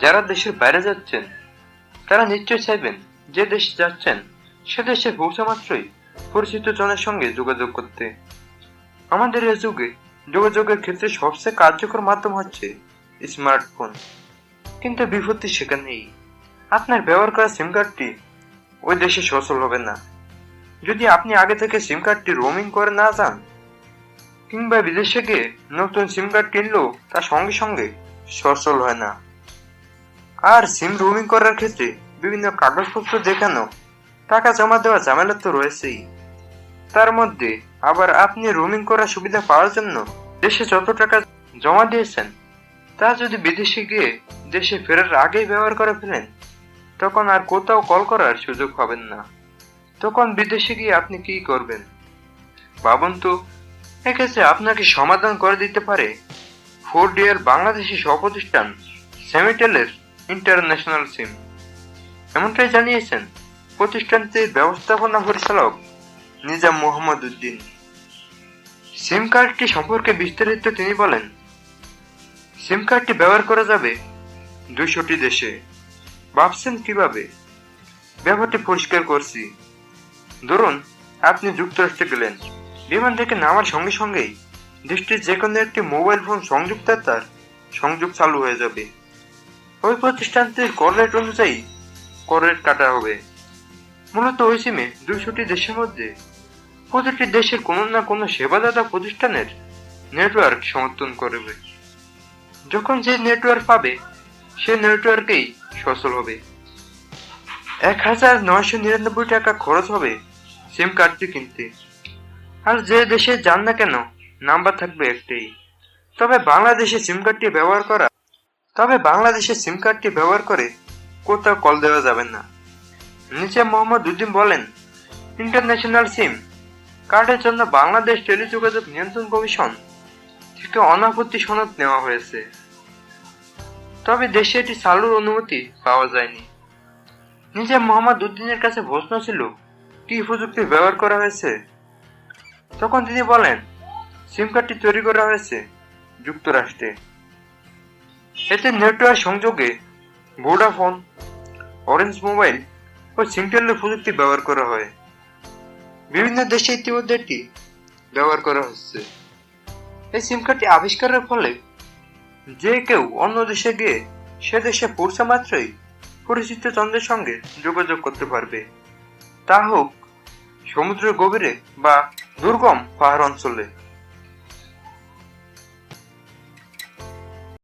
যারা দেশের বাইরে যাচ্ছেন, তারা নিশ্চয় চাইবেন যে দেশে যাচ্ছেন, সে দেশে পৌঁছা মাত্রই পরিচিত জনের সঙ্গে যোগাযোগ করতে। আমাদের এই যুগে যোগাযোগের ক্ষেত্রে সবচেয়ে কার্যকর মাধ্যম হচ্ছে স্মার্টফোন। কিন্তু বিপত্তি সেখানেই। আপনার ব্যবহার করা সিম কার্ডটি ওই দেশে সচল হবে না। যদি আপনি আগে থেকে সিম কার্ডটি রোমিং করে না যান, কিংবা বিদেশে গিয়ে নতুন সিম কার্ড কিনলেও তা সঙ্গে সঙ্গে সচল হয় না। আর সিম রুমিং করার ক্ষেত্রে বিভিন্ন কাগজপত্র দেখানো, টাকা জমা দেওয়া ঝামেলা তো রয়েছেই। তার মধ্যে আবার আপনি রুমিং করার সুবিধা পাওয়ার জন্য দেশে যত টাকা জমা দিয়েছেন, তা যদি বিদেশে গিয়ে দেশে ফেরার আগেই ব্যবহার করে ফেলেন, তখন আর কোথাও কল করার সুযোগ পাবেন না। তখন বিদেশে গিয়ে আপনি কি করবেন? ভাবুন তো, এক্ষেত্রে আপনাকে সমাধান করে দিতে পারে ফোর ডিয়ার বাংলাদেশি সহপ্রতিষ্ঠান সেমিটেলের ইন্টারন্যাশনাল সিম এমনটাই জানিয়েছেন প্রতিষ্ঠানটির ব্যবস্থাপনা পরিচালক নিজাম মোহাম্মদ উদ্দিন সিম কার্ডটি সম্পর্কে বিস্তারিত তিনি বলেন সিম কার্ডটি ব্যবহার করা যাবে দুইশোটি দেশে। ভাবছেন কীভাবে? ব্যাপারটি পরিষ্কার করছি। ধরুন, আপনি যুক্তরাষ্ট্রে গেলেন। বিমান থেকে নামার সঙ্গে সঙ্গেই দেশটির যে কোনো একটি মোবাইল ফোন সংযুক্ত তার সংযোগ চালু হয়ে যাবে। ওই প্রতিষ্ঠানটির কর রেট অনুযায়ী কর রেট কাটা হবে। মূলত ওই সিমে দুইশোটি দেশের মধ্যে প্রতিটি দেশের কোনো না কোনো সেবাদাতা প্রতিষ্ঠানের নেটওয়ার্ক সমর্থন করবে। যখন যে নেটওয়ার্ক পাবে, সে নেটওয়ার্কেই সচল হবে। এক হাজার নয়শো নিরানব্বই টাকা খরচ হবে সিম কার্ডটি কিনতে। আর যে দেশে যান না কেন, নাম্বার থাকবে একটাই। তবে বাংলাদেশে সিম কার্ডটি ব্যবহার করা তবে বাংলাদেশে সিম কার্ডটি ব্যবহার করে কোথাও কল দেওয়া যাবে না। নিচে মোহাম্মদ উদ্দিন বলেন, ইন্টারন্যাশনাল সিম কার্ডের জন্য বাংলাদেশ টেলিযোগাযোগ নিয়ন্ত্রণ কমিশন থেকে অনাপত্তি সনদ নেওয়া হয়েছে। তবে দেশে এটি চালুর অনুমতি পাওয়া যায়নি। নিজে মোহাম্মদ উদ্দিনের কাছে প্রশ্ন ছিল, কি প্রযুক্তি ব্যবহার করা হয়েছে? তখন তিনি বলেন, সিম কার্ডটি তৈরি করা হয়েছে যুক্তরাষ্ট্রে। এতে নেটওয়ার্ক সংযোগে ভোডাফোন, অরেঞ্জ মোবাইল ও সিমটেলের প্রযুক্তি ব্যবহার করা হয়। বিভিন্ন দেশে ইতিমধ্যে এটি ব্যবহার করা হচ্ছে। এই সিম কার্ডটি আবিষ্কারের ফলে যে কেউ অন্য দেশে গিয়ে সে দেশে পৌঁছা মাত্রই পরিচিত চন্দ্রের সঙ্গে যোগাযোগ করতে পারবে। তা হোক সমুদ্রের গভীরে বা দুর্গম পাহাড় অঞ্চলে।